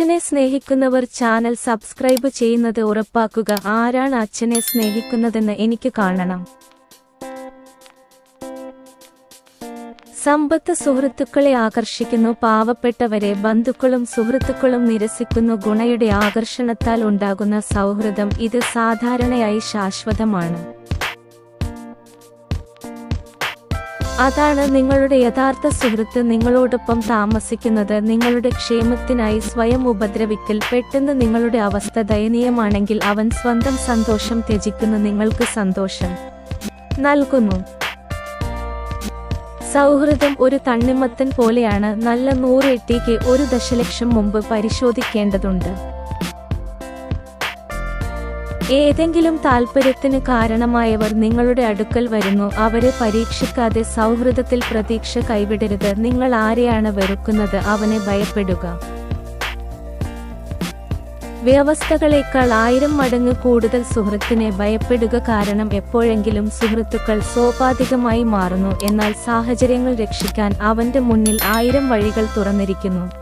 അച്ഛനെ സ്നേഹിക്കുന്നവർ channel subscribe ചെയ്യുന്നത് ഉറപ്പാക്കുക. ആരാണ് അച്ഛനെ സ്നേഹിക്കുന്നതെന്ന് എനിക്ക് കാണണം. സമ്പത്ത് സുഹൃത്തുക്കളെ ആകർഷിക്കുന്നു. പാവപ്പെട്ടവരെ ബന്ധുക്കളും സുഹൃത്തുക്കളും നിരസിക്കുന്നു. ഗുണയുടെ ആകർഷണത്താൽ ഉണ്ടാകുന്ന സൗഹൃദം ഇത് സാധാരണയായി ശാശ്വതമാണ്. അതാണ് നിങ്ങളുടെ യഥാർത്ഥ സുഹൃത്ത് നിങ്ങളോടൊപ്പം താമസിക്കുന്നത്. നിങ്ങളുടെ ക്ഷേമത്തിനായി സ്വയം ഉപദ്രവിക്കൽ പെട്ടെന്ന് നിങ്ങളുടെ അവസ്ഥ ദയനീയമാണെങ്കിൽ അവൻ സ്വന്തം സന്തോഷം ത്യജിക്കുന്ന നിങ്ങൾക്ക് സന്തോഷം നൽകുന്നു. സൗഹൃദം ഒരു തണ്ണിമത്തൻ പോലെയാണ്. നല്ല നൂറ് എട്ടിക്ക് ഒരു ദശലക്ഷം മുമ്പ് പരിശോധിക്കേണ്ടതുണ്ട്. ഏതെങ്കിലും താൽപ്പര്യത്തിന് കാരണമായവർ നിങ്ങളുടെ അടുക്കൽ വരുന്നു. അവരെ പരീക്ഷിക്കാതെ സൗഹൃദത്തിൽ പ്രതീക്ഷ കൈവിടരുത്. നിങ്ങൾ ആരെയാണ് വെറുക്കുന്നത്? അവനെ ഭയപ്പെടുക. വ്യവസ്ഥകളേക്കാൾ ആയിരം മടങ്ങ് കൂടുതൽ സുഹൃത്തിനെ ഭയപ്പെടുക കാരണം എപ്പോഴെങ്കിലും സുഹൃത്തുക്കൾ സോപാധികമായി മാറുന്നു. എന്നാൽ സാഹചര്യങ്ങൾ രക്ഷിക്കാൻ അവന്റെ മുന്നിൽ ആയിരം വഴികൾ തുറന്നിരിക്കുന്നു.